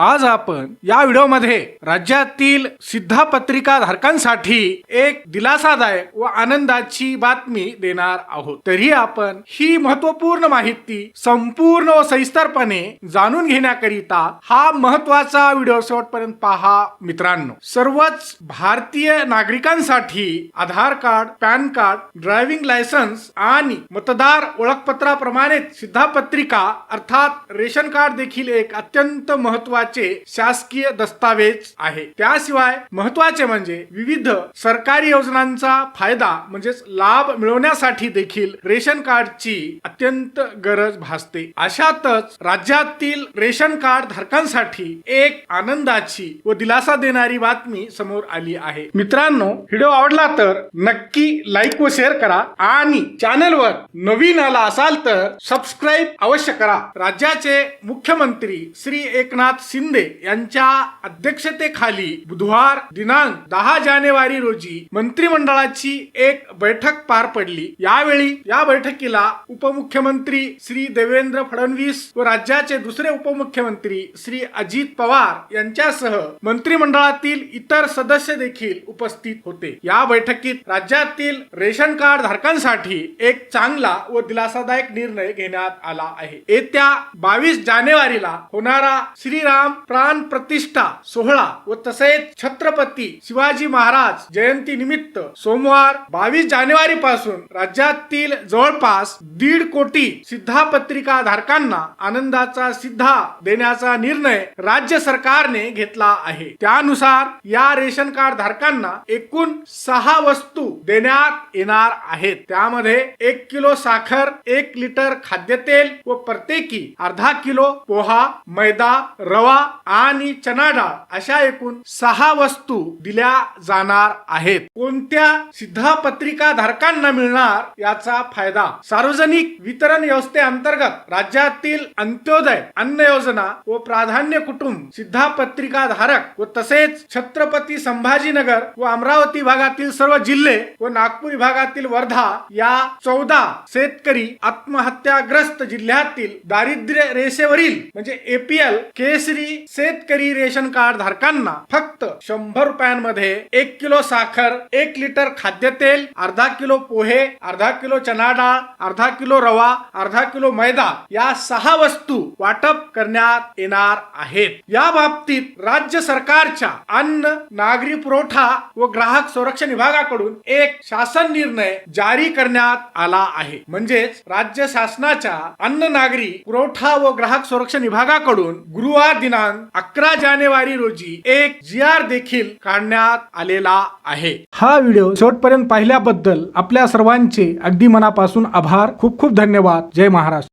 आज आपण या व्हिडिओमध्ये राज्यातील सिद्धापत्रिका धारकांसाठी एक दिलासादायक व आनंदाची बातमी देणार आहोत. तरी आपण ही महत्त्वपूर्ण माहिती संपूर्ण व सविस्तरपणे जाणून घेण्याकरिता हा महत्त्वाचा व्हिडिओ शेवटपर्यंत पहा मित्रांनो. सर्वच भारतीय नागरिकांसाठी Aadhaar card PAN card driving licence आणि मतदार ओळखपत्राप्रमाणेच सिद्धापत्रिका अर्थात रेशन कार्ड देखील एक अत्यंत महत्त्वाचे शासकीय दस्तावेज आहे. त्याशिवाय महत्त्वाचे म्हणजे विविध सरकारी योजनांचा फायदा म्हणजेच लाभ मिळवण्यासाठी देखील रेशन कार्डची अत्यंत गरज भासते. अशातच राज्यातील रेशन कार्ड धारकांसाठी एक आनंदाची व दिलासा देणारी बातमी समोर आली आहे. मित्रांनो व्हिडिओ आवडला तर नक्की लाईक व शेअर करा आणि चॅनलवर नवीन आला असाल तर सबस्क्राईब अवश्य करा. राज्याचे मुख्यमंत्री श्री एकनाथ शिंदे यांच्या अध्यक्षतेखाली बुधवार दिनांक दहा जानेवारी रोजी मंत्रिमंडळाची एक बैठक पार पडली. यावेळी या बैठकीला उपमुख्यमंत्री श्री देवेंद्र फडणवीस व राज्याचे दुसरे उपमुख्यमंत्री श्री अजित पवार यांच्यासह मंत्रिमंडळातील इतर सदस्य देखील उपस्थित होते. या बैठकीत राज्यातील रेशन कार्ड धारकांसाठी एक चांगला व दिलासादायक निर्णय घेण्यात आला आहे. येत्या बावीस जानेवारीला होणारा श्रीराम प्राण प्रतिष्ठा सोहळा व तसेच छत्रपती शिवाजी महाराज जयंती निमित्त सोमवार बावीस जानेवारी पासून राज्यातील जवळपास दीड कोटी सिद्धापत्रिका धारकांना आनंदाचा सिद्धा देण्याचा निर्णय राज्य सरकारने घेतला आहे. त्यानुसार या रेशन कार्ड धारकांना एकूण सहा वस्तू देण्यात येणार आहेत. त्यामध्ये एक किलो साखर एक लिटर खाद्यतेल व प्रत्येकी अर्धा किलो पोहा मैदा रवा आणि चना डाळ अशा एकूण सहा वस्तू दिल्या जाणार आहेत. कोणत्या सिद्धापत्रिका धारकांना मिळणार याचा फायदा? सार्वजनिक वितरण व्यवस्थेअंतर्गत राज्यातील अंत्योदय अन्न योजना व प्राधान्य कुटुंब सिद्धापत्रिका धारक व तसेच छत्रपती संभाजीनगर व अमरावती भागातील सर्व जिल्हे व नागपूर विभागातील वर्धा या चौदा शेतकरी आत्महत्याग्रस्त जिल्ह्यातील दारिद्र्य रेषेवरील म्हणजे एपीएल केसरी शेतकरी रेशन कार्ड धारकांना फक्त शंभर रुपयांमध्ये एक किलो साखर एक लिटर खाद्यतेल अर्धा किलो पोहे अर्धा किलो चना डाळ अर्धा किलो रवा अर्धा किलो मैदा या सहा वस्तू वाटप करण्यात येणार आहेत. या बाबतीत राज्य सरकारच्या अन्न नागरी पुरवठा व ग्राहक संरक्षण विभागाकडून एक शासन निर्णय जारी करण्यात आला आहे. म्हणजेच राज्य शासनाच्या अन्न नागरी पुरवठा व ग्राहक संरक्षण विभागाकडून गुरुवार दिनांक अकरा जानेवारी रोजी एक जी आर देखील काढण्यात आलेला आहे. हा व्हिडिओ शेवटपर्यंत पाहिल्याबद्दल आपल्या सर्वांचे अगदी मनापासून आभार. खूप खूप धन्यवाद. जय महाराष्ट्र.